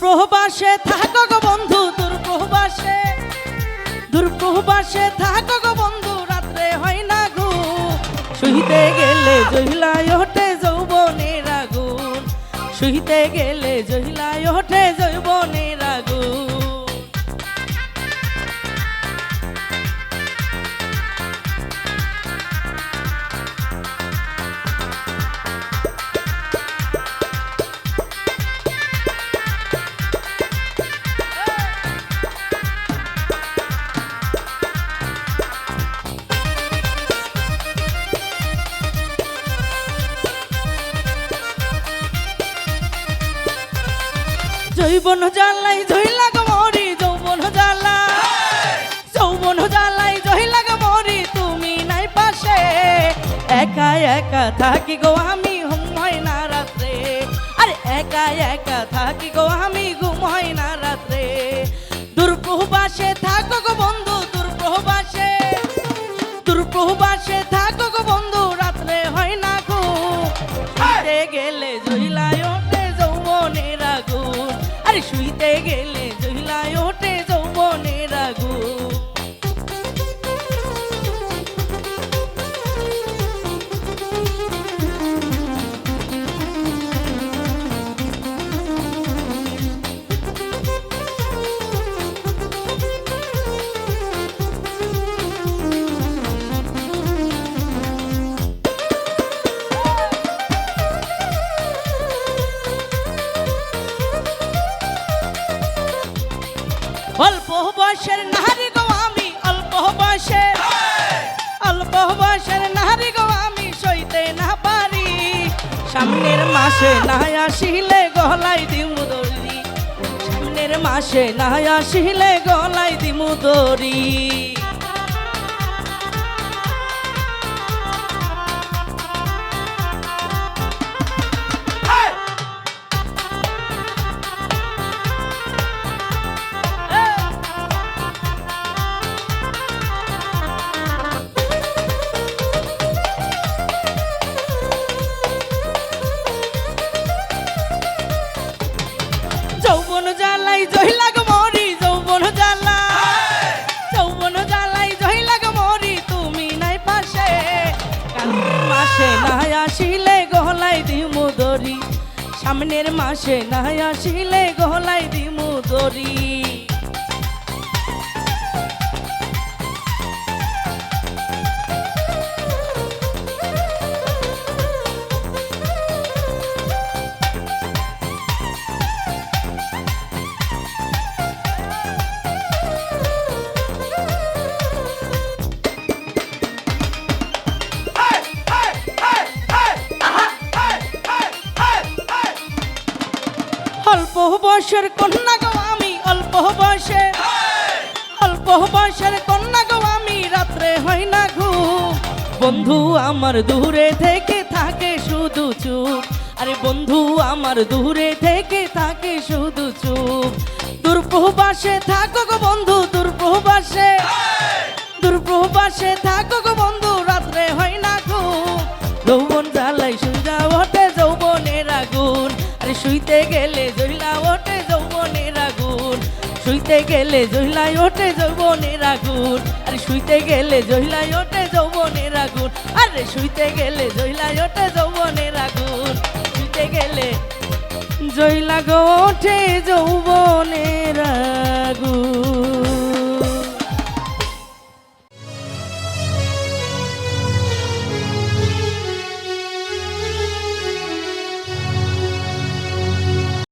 প্রহবাসে থাকো গো বন্ধু, দুর্প্রহবাসে। দুর্প্রহবাসে দূর প্রহবাসে থাকো গো বন্ধু, রাত্রে হয় না গো শুইতে গেলে জহিলায় ওঠে যৌবনের আগুন। শুইতে গেলে জহিলায় ওঠে জৈবন জ্বালাই জহিলা গো মরি, যৌবন জ্বালা। যৌবন জ্বালাই জহিলা গো মরি, তুমি নাই পাশে। একা একা থাকি গো আমি ঘুম হয় না রাত্রে। আরে একা একা থাকি গো আমি ঘুম হয় না রাত্রে। দুর্প্রহবাসে থাকো গো বন্ধু অল্প বয়সের নারী গো আমি, অল্প বয়সে। অল্প বয়সের নারী গো সইতে না পারি। সামনের মাসে না আসিলে গলাই দিমু দরি সামনের মাসে না আসিলে গলাই দিমু দরি গহলাই দিমু দরি সামনের মাসে না আসিলে গলাই দিমু দরি বয়সের কন্যা গো আমি, অল্প বয়সে। অল্প বয়সের কন্যা গো আমি, রাত্রে হয় না ঘুম। বন্ধু আমার দূরে থেকে থাকে শুধু চুপ। আরে বন্ধু আমার দূরে থেকে থাকে শুধু চুপ। দুর্প্রহবাসে থাকো গো বন্ধু দুর্প্রহবাসে দুর্প্রহবাসে থাকো গো বন্ধু শুইতে গেলে জহিলা ওঠে যৌবনের আগুন। শুইতে গেলে জহিলাই ওঠে যৌবনের আগুন। আরে শুইতে গেলে জহিলাই ওঠে যৌবনের আগুন। আরে শুইতে গেলে জহিলাই ওঠে যৌবনের আগুন। শুইতে গেলে জইলা গো ওঠে যৌবনের